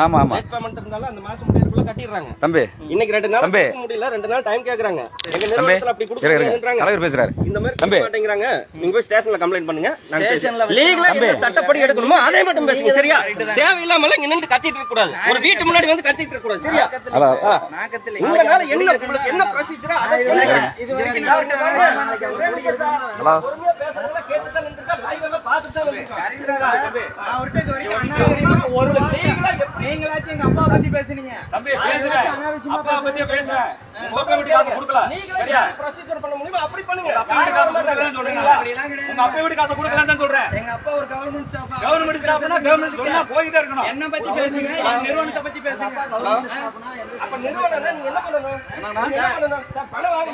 ஆமா ஆமா. Late payment இருந்தாலும் அந்த மாசம் முடியறதுக்குள்ள கட்டிடுறாங்க. தம்பி. இன்னைக்கு ரெண்டு நாள் தம்பி. முடியல ரெண்டு நாள் டைம் கேக்குறாங்க. எங்க நிறுவனத்துல அப்படி கொடுக்க இருங்க, இருங்க. முடியாதுன்றாங்க தலைவர் பேசுறாரு. இந்த மாதிரி தம்பி. மாட்டேங்கிறாங்க. நீங்க போய் ஸ்டேஷன்ல கம்ப்ளைண்ட் பண்ணுங்க. ஸ்டேஷன்ல லீகலா. என்ன சட்டப்படி எடுக்கணுமோ அதே மட்டும் பேசுங்க சரியா? தேவையில்லாம இங்க நின்று கத்திட்டு இருக்க கூடாது. ஒரு வீட்டு முன்னாடி வந்து கத்திட்டு இருக்க கூடாது சரியா. நாக்கத்துல உங்களால என்ன உங்களுக்கு என்ன ப்ரொசீஜரா அதை. இது வரைக்கும். ஹலோ. பொறுமையா பேசுறதெல்லாம் கேட்டுதான் நின்னுருக்கா. நீங்களாச்சும் எங்க அப்பா பத்தி பேசுனீங்க. அனாவசியமா அப்பா பத்தியே பேசுறீங்க. காசு ப்ரொசீஜர் பண்ண முடியுமா? அப்படி பண்ணுங்க. கொடுக்கலன்னு சொல்றீங்களா? அப்படிலாம் கிடையாது. உங்க அப்பா வீட்டு காசு கொடுக்கலன்னு தான் சொல்றேன். எங்க அப்பா ஒரு கவர்மெண்ட் ஸ்டாஃப் கவர்மெண்ட் ஸ்டாஃப்னா கவர்மெண்ட் சொன்னா போயிட்டே இருக்கணும். என்ன பத்தி பேசுங்க? நிறுவனத்தை பத்தி பேசுங்க. அப்ப நிறுவனம் நீங்க என்ன பண்ணணும்? என்ன பண்ணணும்? சார் பணம் வாங்க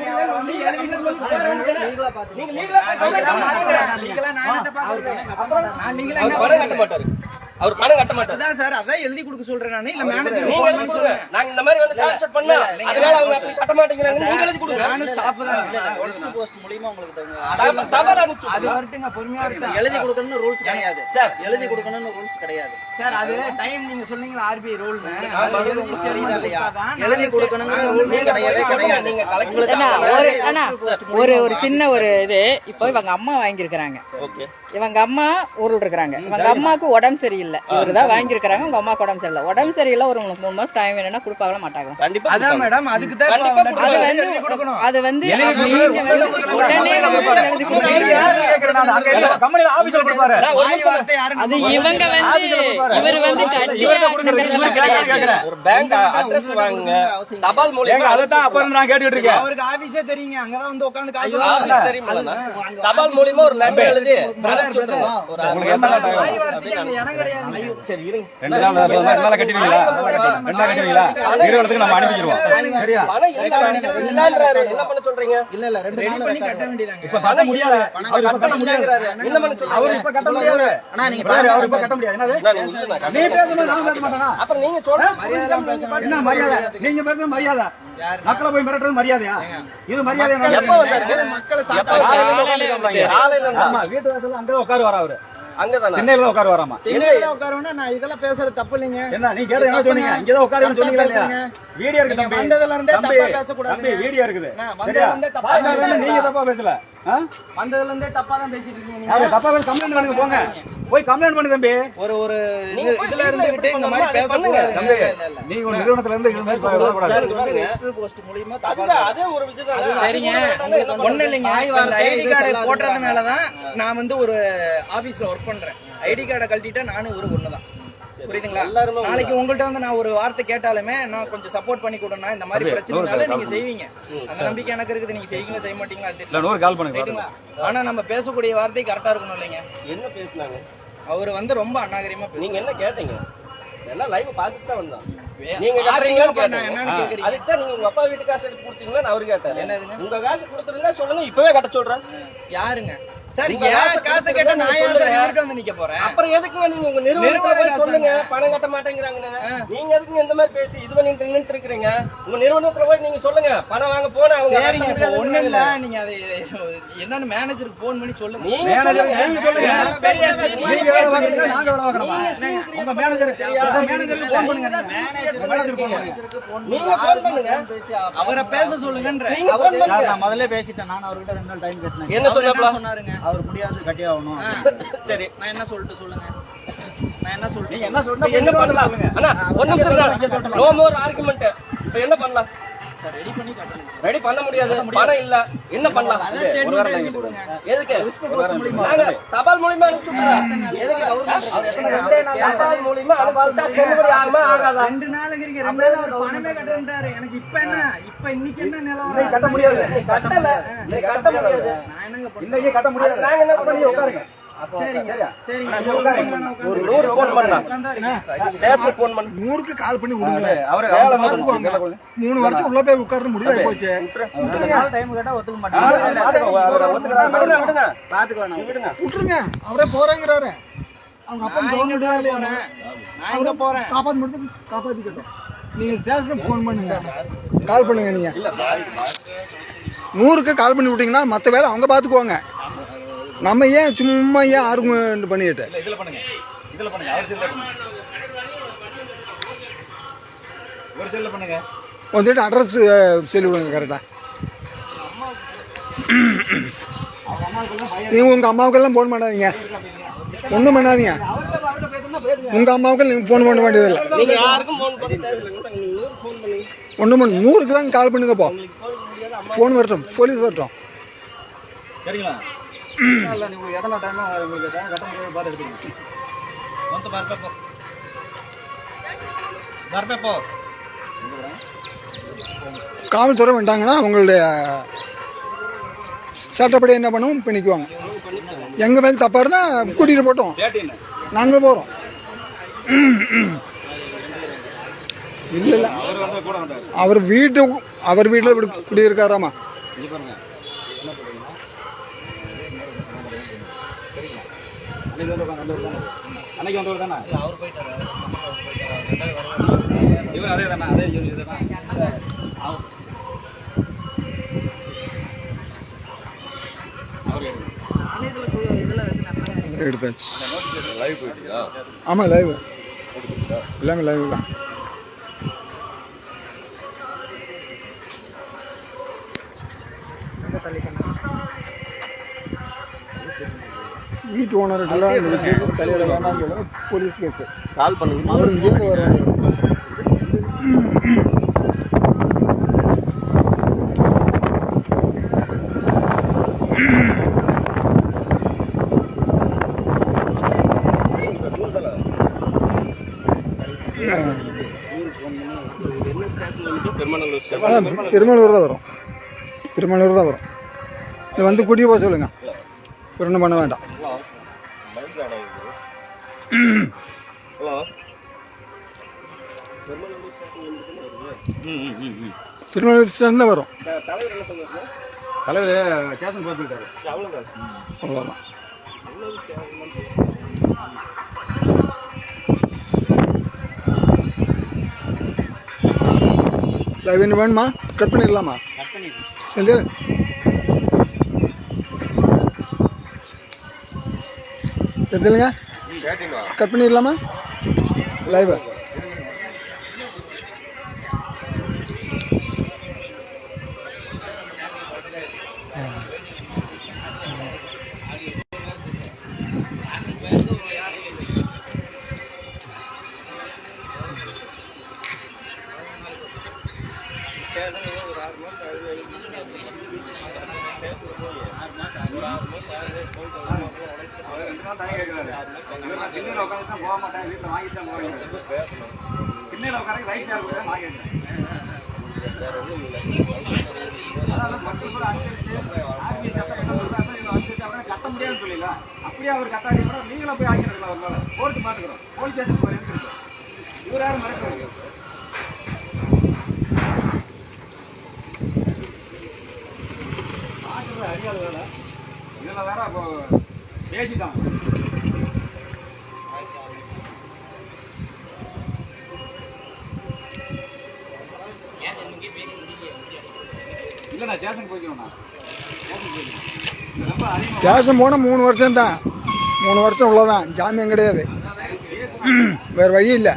லீகலா. லீகலா நான் பாக்குறேன்? நான் என்ன மாட்டாரு. அவர் பணம் கட்ட மாட்டாரு. அதான் சார் அதான் எழுதி கொடுக்க சொல்றேன் நானு. இல்ல மேனேஜர் நீங்க எழுதி கொடுங்க. நாங்க இந்த மாதிரி வந்து டார்ச்சர் பண்ணா அதனால அவங்க அப்படி கட்ட மாட்டேங்கிறாங்க. நீங்க எழுதி கொடுங்க. நானும் ஸ்டாஃப் தான். வெஸ்ட் போஸ்ட் மூலியமா உங்களுக்கு தவங்க- தபால் அனுப்பிச்சு அது. வரட்டுங்க பொறுமையா இருக்கட்டும். எழுதி கொடுக்கணும்னு ரூல்ஸ் கிடையாது. சார். எழுதி கொடுக்கணும்னு ரூல்ஸ் கிடையாது. சார் அது டைம் நீங்க சொன்னீங்களா ஆர்பிஐ ரூல்னு ஆமா, புரியுதா இல்லையா? எழுதி கொடுக்கணுங்கிற ரூல்ஸ் கிடையவே கிடையாது. நீங்க உங்களுக்கு அதாவது ஒரு ஒரு சின்ன ஒரு இது. இப்போ இவங்க அம்மா வாங்கியிருக்கிறாங்க. ஓகே. இவங்க அம்மா ஊரில் இருக்கிறாங்க இவங்க அம்மாவுக்கு உடம்பு சரியில்லை இவரு தான் வாங்கியிருக்கிறாங்க உங்க அம்மாவுக்கு உடம்பு சரியில்லை. உடம்பு சரியில்லை ஒரு உங்களுக்கு மூணு மாசம் டைம் வேணும்னா கொடுப்பாங்களா மாட்டாங்களா? கண்டிப்பா அதான் கொடுப்பாங்க. மேடம் அதுக்கு தான் அது வந்து அது வந்து அது இவங்க வந்து இவர் வந்து ஒரு பேங்க் அட்ரஸ் வாங்குங்க. தபால் மூலியமா அதைத்தான் அப்ப இருந்து நான் கேட்டுக்கிட்டு இருக்கேன். அவருக்கு ஆபீஸே தெரியுங்க. அங்கதான் வந்து உட்கார்ந்து காசு ஆபீஸ் தெரியுமா தபால் மூலியமா ஒரு லெட்டர் எழுதி Brother, சொல்லுங்க. ஒரு சரி இருங்க. ரெண்டு நாள் ரெண்டு நாள் ரெண்டு நாள் நிறுவனத்துக்கு நம்ம சரியா? என்ன பண்ண சொல்றீங்க? இல்ல இல்ல ரெண்டு ரெடி நாள் பண்ணி record கட்ட வேண்டியதாங்க இப்ப கட்ட முடியாது. அவர் இப்ப கட்ட முடியாது. என்ன பண்ண சொல்றீங்க? அவர் இப்ப கட்ட முடியாது. அண்ணா நீங்க பாரு, அவர் இப்ப கட்ட முடியாது. என்னது நான் உங்களுக்கு நான் நீ கண்டிப்பா- பேசும்போது நான் பேச மாட்டேனா? அப்புறம் நீங்க சொல்ற மரியாதை என்ன மரியாதை? நீங்க பேசுறது மரியாதை. மக்களை போய் மிரட்டுறது மரியாதையா? இது மரியாதை மக்களை வீட்டு வாசல்ல அங்கே உட்காரு வரா அவரு. அங்கதானா? திண்ணையில உட்காரு வராமா நான் இதெல்லாம் பேசுறது தப்பு இல்லைங்க. என்ன நீ கேட்ட என்ன சொன்னீங்க? இங்கதான் உட்காருன்னு சொன்னீங்களா இல்லையா? பேசுங்க. வீடியோ இருக்கு தம்பி. வந்ததுல இருந்தே தப்பா பேசக்கூடாதுங்க. தம்பி வீடியோ இருக்குது. வந்ததுல இருந்தே தப்பா நீங்க தப்பா பேசல? வந்ததுல இருந்தே தப்பா தான் பேசிட்டு இருக்கீங்க அது நீங்க. தப்பா பேச கம்ப்ளைண்ட் பண்ணுங்க போங்க. போய் கம்ப்ளைண்ட் பண்ணு தம்பி. ஒரு ஒரு இதுல இருந்துகிட்டு இந்த மாதிரி பேசக்கூடாது. தம்பி நீங்க ஒரு நிறுவனத்துல இருந்து இது மாதிரி போஸ்ட் அதே ஒரு சரிங்க. ஒண்ணு இல்லைங்க. ஐடி கார்டு நான் வந்து ஒரு ஆபீஸ்ல ஒர்க் பண்றேன். ஐடி கார்டை கழட்டிட்டா நானும் ஒரு ஒண்ணுதான் புரியுதுங்களா? எல்லாருமே நாளைக்கு உங்கள்ட்ட வந்து நான் ஒரு வார்த்தை கேட்டாலுமே நான் கொஞ்சம் சப்போர்ட் பண்ணி கொடுனா இந்த மாதிரி பிரச்சனைனால நீங்க செய்வீங்க. அந்த நம்பிக்கை எனக்கு இருக்குது நீங்க செய்வீங்களா செய்ய மாட்டீங்களா தெரியல நூறு கால் பண்ணுங்க ரைட்டுங்களா ஆனா நம்ம பேசக்கூடிய வார்த்தை கரெக்டா இருக்கணும் இல்லைங்க. என்ன பேசுனாங்க? அவர் வந்து ரொம்ப அநாகரிகமா. நீங்க என்ன கேட்டீங்க? எல்லாம் லைவ் பார்த்துட்டு தான் வந்தோம். வே- நீங்க ஆ. கேக்குறீங்க? அதுக்கு தான் நீங்க உங்க அப்பா வீட்டு காசு எடுத்து கொடுத்தீங்களான்னு அவரு கேட்டாரு என்னதுங்க? உங்க காசு கொடுத்துருந்தா சொல்லுங்க இப்பவே கட்ட சொல்றேன். யாருங்க? சார் ஏன் காசை கேட்டா நான் ஏன் சார். இவர்கிட்ட வந்து நிக்க போறேன்? அப்புறம் எதுக்குங்க நீங்க உங்க நிறுவனத்துல போய் சொல்லுங்க. பணம் கட்ட மாட்டேங்கிறாங்கன்னு. நீங்க எதுக்கு இந்த மாதிரி பேசி இது பண்ணிட்டு நின்னுட்டு இருக்கிறீங்க? உங்க நிறுவனத்துல போய் நீங்க சொல்லுங்க. பணம் வாங்க போனா அவங்க சரிங்க இப்ப ஒண்ணு இல்ல. நீங்க அது என்னன்னு மேனேஜருக்கு போன் பண்ணி சொல்லுங்க. நீங்க மேனேஜர் சொல்லுங்க. நீங்க சொல்லுங்க. பெரிய நீங்க வேலை நாங்க வேலை உங்க மேனேஜருக்கு பண்ணுங்க. பண்ணுங்க. பண்ணுங்க. அவரை பேச சொல்லுங்கன்ற. நான் முதல்ல பேசிட்டேன். நான் அவர்கிட்ட ரெண்டு நாள் டைம் கேட்டேன். என்ன சொன்னாருங்க? அவர் முடியாது கட்டி ஆகணும். சரி. நான் என்ன சொல்லிட்டு சொல்லுங்க? நான் என்ன சொல்லிட்டு என்ன என்ன பண்ணலாம்? அண்ணா ஒரு நிமிஷம் நோ மோர் ஆர்குமெண்ட் இப்ப என்ன பண்ணலாம்? ரெடி பண்ணி பண்ண முடியாது. பணம் இல்ல. என்ன பண்ணலாம்? எதுக்கு? தபால் மூலியமா தபால் மூலியமா செல்லுபடி ஆகுமா? ஆகாதா? ரெண்டு நாளுங்கிறீங்க. ரெண்டு நாள் பணமே கட்டுறாரு எனக்கு இப்ப என்ன? இப்ப இன்னைக்கு என்ன நிலவரம் கட்ட முடியாது. கட்டல. கட்ட முடியாது. பண்ண இன்னைக்கு கட்ட முடியாது. நாங்க என்ன நீங்க உட்காருங்க? சரிங்க. சரிங்க. ஒரு நூறு போன் பண்ணலாம் ஸ்டேஷன் போன் பண்ணு நூறுக்கு கால் பண்ணி விடுங்க அவரு. மூணு வருஷம் உள்ள போய் உட்கார்ந்து முடிவாகி போச்சு. விட்டுருங்க. அவரே போறேங்கிறாரு. அவங்க அப்பா போறேன். போறேன். காப்பாத்தி மட்டும் காப்பாத்திக்கிட்டோம். நீங்க ஸ்டேஷனுக்கு ஃபோன் பண்ணுங்க. கால் பண்ணுங்க நீங்க. நூறுக்கு கால் பண்ணி விட்டீங்கன்னா மற்ற வேலை அவங்க பார்த்துக்குவாங்க. நம்ம ஏன் சும்மா ஏன் ஆர்குமெண்ட் பண்ணிட்டு? இல்ல, இதுல பண்ணுங்க. இதுல பண்ணுங்க. அவர் இதுல பண்ணுங்க. ஒரு செல்ல பண்ணுங்க. வந்துட்டு அட்ரஸ் சொல்லி விடுங்க கரெக்டாக நீங்கள் உங்கள் அம்மாவுக்கெல்லாம் ஃபோன் பண்ணாதீங்க. ஒன்றும் பண்ணாதீங்க. உங்கள் அம்மாவுக்கு நீங்கள் ஃபோன் பண்ண வேண்டியதில்லை நீங்க யாருக்கும் போன் பண்ண தேவையில்லை. நீங்க நூறு போன் பண்ணுங்க ஒன்றும் பண்ண. நூறுக்கு தான் கால் பண்ணுங்கப்போ ஃபோன் வரட்டும். போலீஸ் வரட்டும். சரிங்களா? இல்ல நீங்க எத்தனை டைம் உங்களுக்கு டைம் கட்ட முடியாது பார்த்து எடுத்துக்கோங்க வந்து வரப்ப போ. வரப்ப போ. காவல்துறை வந்துட்டாங்கன்னா அவங்களுடைய சட்டப்படி என்ன பண்ணுவோம்? பண்ணிக்குவாங்க எங்கள் மேலே தப்பாக இருந்தால் கூட்டிகிட்டு போட்டோம். நாங்கள் போகிறோம் இல்லை இல்லை. அவர் வீட்டு அவர் வீட்டில் இப்படி குடியிருக்காராமா? அன்னைக்கு வந்து உட்காந்து அன்னைக்கு வந்து தானே அவர் போயிட்டாரு இவர் அதே தானே அதே இதுதானே அவர் எடுத்தாச்சு. ஆமாம் லைவ் எல்லாமே லைவ் தான். வீட்டு தலையிட வேண்டாம்னு சொல்லுங்க. போலீஸ் கேஸ் கால் பண்ணுங்க. அவர் இங்கேருந்து வர்றாரு திருமலூர் தான் வரும். திருமலூர் தான் வரும். இது வந்து கூட்டிட்டு போக சொல்லுங்க. வேற ஒன்றும் பண்ண வேண்டாம். ஸ்டேஷன் தான் வரும். தலைவர் போயிட்டாரு அவ்வளவுதான். அவ்வளோதான் வேணுமா? கட் பண்ணிடலாமா? செந்தில் செந்திலுங்க கட் பண்ணிடலாமா? லைவ் கட்ட முடியாதுன்னு சொல்லல அப்படியே அவர் கட்டாடி கூட நீங்களும் போய் ஆக்கிருக்கலாம் ஒரு நாள் கோர்ட்டு மாட்டுக்கிறோம் போலீஸ் ஸ்டேஷன் போய் இருக்கு இவர் யாரும் மறக்கிறாங்க அறியாத வேலை. இதில் வேற அப்போ ஸ்டேஷன் போனால் மூணு வருஷம் தான். மூணு வருஷம் உள்ளதான் ஜாமியம் கிடையாது. வேறு வழி இல்லை.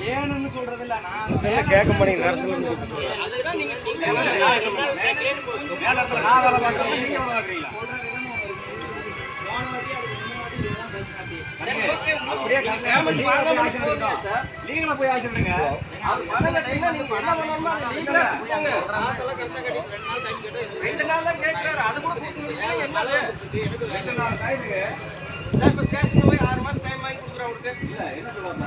வேணும்னு சொல்றது இல்ல நான் கேட்க மாட்டேங்க அரசு நீங்கள் போய் ஆசிடுங்க ரெண்டு நாள் தான் கேட்கிறாரு அது கூட என்னது ரெண்டு நாள் டைமுக்கு ஸ்டேஷன் போய் ஆறு மாசம் டைம் வாங்கி கொடுக்குறேன் அவருக்கு என்ன சொல்லுவாங்க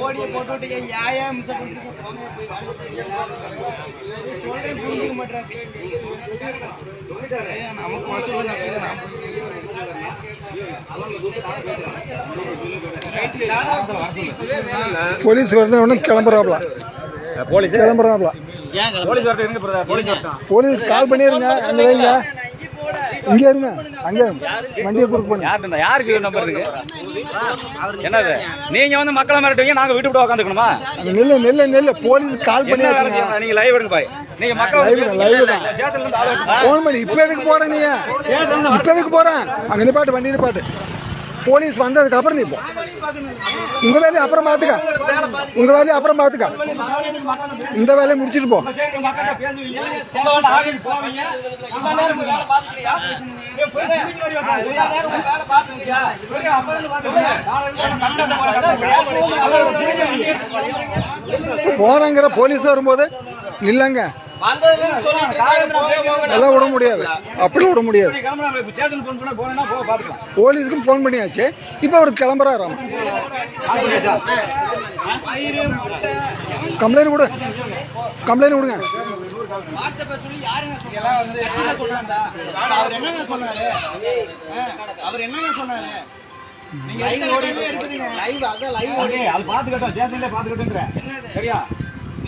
ஓடிய போட்டு மிஸ் சொல்றேன் புரிஞ்சுக்க மாட்டேன் நமக்கு போலீஸ் வரது ஒன்றும் கிளம்புறாப்ல. போலீஸ்? கிளம்புறாப்ல. போலீஸ் போலீஸ் கால் பண்ணிருங்க. அங்க வைங்க. இங்க இருங்க அங்க. வண்டியை குறுக்கு பண்ணி யார்கிட்ட யாருக்கு நம்பர் இருக்கு? என்னது? நீங்க வந்து மக்களை மிரட்டுவீங்க நாங்க வீட்டு விட்டு உட்காந்துக்கணுமா நெல்லு நெல்லு நெல்லு. போலீஸ் கால் செய்யணும்? நீங்க லைவ் எடுங்க பாய் நீங்க மக்கள் Live தான். போன் பண்ணி இப்ப எதுக்கு போற நீ? இப்ப எதுக்கு போற? அங்க நிப்பாட்டு வண்டி நிப்பாட்டு. போலீஸ் வந்ததுக்கு அப்புறம் நீ போ. உங்க வேலையை அப்புறம் பாத்துக்க. உங்க வேலையை அப்புறம் பாத்துக்க. இந்த வேலையை முடிச்சிட்டு போ. போறங்கிற போலீஸ் வரும்போது இல்லைங்க. எல்லாம் விட முடியாது. அப்படி விட முடியாது. போலீஸுக்கும் ஃபோன் பண்ணியாச்சு. இப்போ அவர் கிளம்புறாராம் கம்ப்ளைண்ட் கொடு. கம்ப்ளைண்ட் கொடுங்க. அவர் சொன்னாரு அது பாத்துக்கட்டும் சரியா?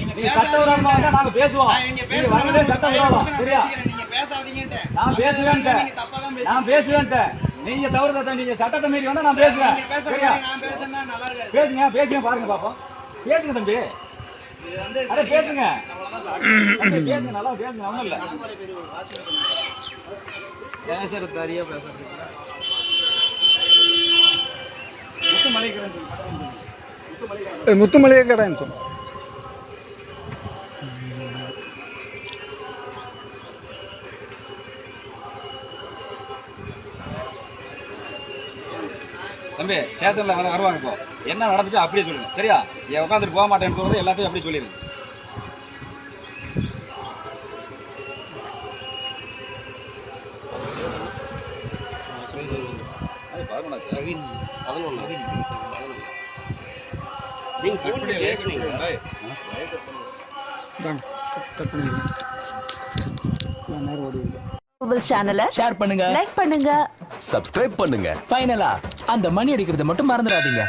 நீங்க சட்ட விரோதமா நாங்க பேசுவோம். நீங்க பேசுறேன், வரவே சட்ட விரோதம் நான் சரியா? பேசிக்கிறேன், நீங்க பேசாதீங்கன்ட்டு. நான் பேசுவேன்ட்டேன் நீங்க தப்பா தான் பேசுறீங்க. நான் பேசுவேன்ட்டேன் நீங்க தவறு நீங்க சட்டத்தை மீறி வந்தா நான் பேசுவேன் சரியா? மாட்டீங்க, நான் பேசுனா நல்லா இருக்காது. பேசுங்க பேசுங்க பாருங்க பாப்போம். பேசுங்க தம்பி. அட பேசுங்க. பேசுங்க நல்லா பேசுங்க ஒண்ணும் இல்ல. பேசுற தரியா பேசுறது முத்துமலையே சொன்னோம் தம்பி ஸ்டேஷன்ல வர வருவாங்க இப்போ. என்ன நடந்துச்சு அப்படியே சொல்லுங்க. சரியா? என் உட்காந்துட்டு போக மாட்டேன்னு சொல்றது எல்லாத்தையும் அப்படியே சொல்லிடுங்க. சேனலை ஷேர் பண்ணுங்க. லைக் பண்ணுங்க. சப்ஸ்கிரைப் பண்ணுங்க. ஃபைனலா அந்த மணி அடிக்கிறத மட்டும் மறந்துடாதீங்க.